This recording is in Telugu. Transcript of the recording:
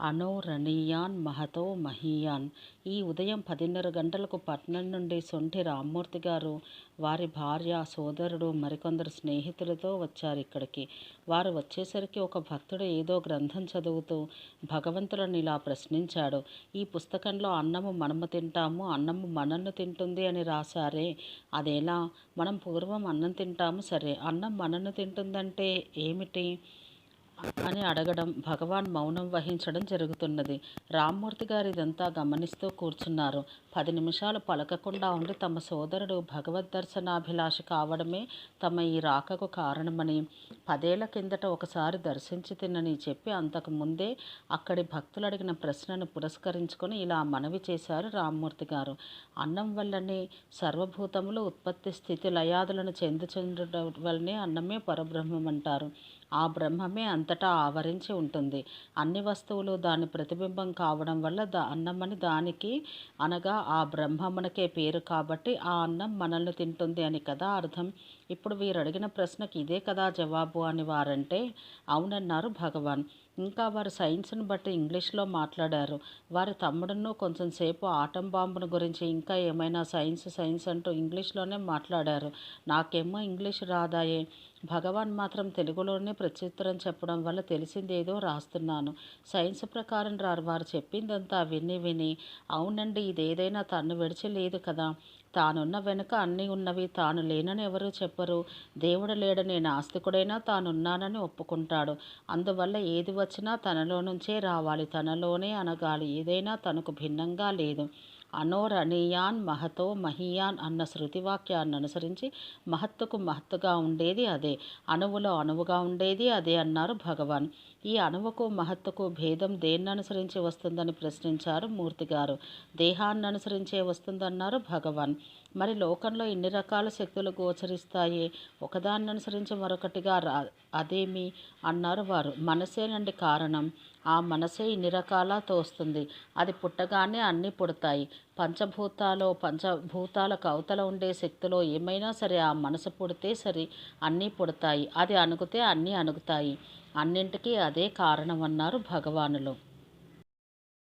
అనోరణీయాన్ మహతో మహీయాన్. ఈ ఉదయం పదిన్నర గంటలకు పట్నం నుండి సొంటి రామ్మూర్తి గారు వారి భార్య సోదరుడు మరికొందరు స్నేహితులతో వచ్చారు ఇక్కడికి. వారు వచ్చేసరికి ఒక భక్తుడు ఏదో గ్రంథం చదువుతూ భగవంతులను ఇలా ప్రశ్నించాడు. ఈ పుస్తకంలో అన్నము మనము తింటాము అన్నము మనల్ని తింటుంది అని రాశారే. అదేలా మనం పూర్వం అన్నం తింటాము సరే అన్నం మనల్ని తింటుందంటే ఏమిటి? అని అడగడం భగవాన్ మౌనం వహించడం జరుగుతున్నది. రామ్మూర్తి గారు ఇదంతా గమనిస్తూ కూర్చున్నారు. పది నిమిషాలు పలకకుండా ఉండి తమ సోదరుడు భగవద్ దర్శనాభిలాష కావడమే తమ ఈ రాకకు కారణమని పదేళ్ళ కిందట ఒకసారి దర్శించి తినని చెప్పి అంతకు ముందే అక్కడి భక్తులు అడిగిన ప్రశ్నను పురస్కరించుకొని ఇలా మనవి చేశారు రామ్మూర్తి గారు. అన్నం వల్లనే సర్వభూతములు ఉత్పత్తి స్థితి లయాదులను చెందుచుండటం వల్లనే అన్నమే పరబ్రహ్మం అంటారు. ఆ బ్రహ్మమే అంతటా ఆవరించి ఉంటుంది. అన్ని వస్తువులు దాని ప్రతిబింబం కావడం వల్ల దా అన్నమని దానికి అనగా ఆ బ్రహ్మమునకే పేరు కాబట్టి ఆ అన్నం మనల్ని తింటుంది అని కదా అర్థం. ఇప్పుడు వీరు అడిగిన ప్రశ్నకి ఇదే కదా జవాబు అని వారంటే అవునన్నారు భగవాన్. ఇంకా వారు సైన్స్ని బట్టి ఇంగ్లీష్లో మాట్లాడారు. వారి తమ్ముడును కొంచెం సేపు ఆటం బాంబును గురించి ఇంకా ఏమైనా సైన్స్ సైన్స్ అంటూ ఇంగ్లీష్లోనే మాట్లాడారు. నాకేమో ఇంగ్లీష్ రాదాయే. భగవాన్ మాత్రం తెలుగులోనే ప్రత్యుత్తరం చెప్పడం వల్ల తెలిసిందేదో రాస్తున్నాను. సైన్స్ ప్రకారం రారు. వారు చెప్పిందంతా విని విని. అవునండి ఇదేదైనా తను విడిచి లేదు కదా. తానున్న వెనుక అన్నీ ఉన్నవి తాను లేనని ఎవరు చెప్పరు. దేవుడు లేడని నాస్తికుడైనా తానున్నానని ఒప్పుకుంటాడు. అందువల్ల ఏది వచ్చినా తనలో నుంచే రావాలి. తనలోనే అనగాలి ఏదైనా తనకు భిన్నంగా లేదు. అనోరణీయాన్ మహతో మహీయాన్ అన్న శృతివాక్యాన్ని అనుసరించి మహత్తుకు మహత్తుగా ఉండేది అదే అణువులో అణువుగా ఉండేది అదే అన్నారు భగవాన్. ఈ అణువుకు మహత్తుకు భేదం దేన్ని అనుసరించి వస్తుందని ప్రశ్నించారు మూర్తి గారు దేహాన్ని అనుసరించే వస్తుందన్నారు భగవాన్. మరి లోకంలో ఇన్ని రకాల శక్తులు గోచరిస్తాయి? ఒకదాన్ని అనుసరించి మరొకటిగా రా అదేమి? అన్నారు వారు. మనసేనండి కారణం. ఆ మనసే ఇన్ని రకాల తోస్తుంది. అది పుట్టగానే అన్నీ పుడతాయి. పంచభూతాలో పంచభూతాల అవతల ఉండే శక్తిలో ఏమైనా సరే ఆ మనసు పుడితే సరే అన్నీ పుడతాయి. అది అణుగుతే అన్నీ అణుగుతాయి అన్నింటికీ అదే కారణం అన్నారు భగవానులు.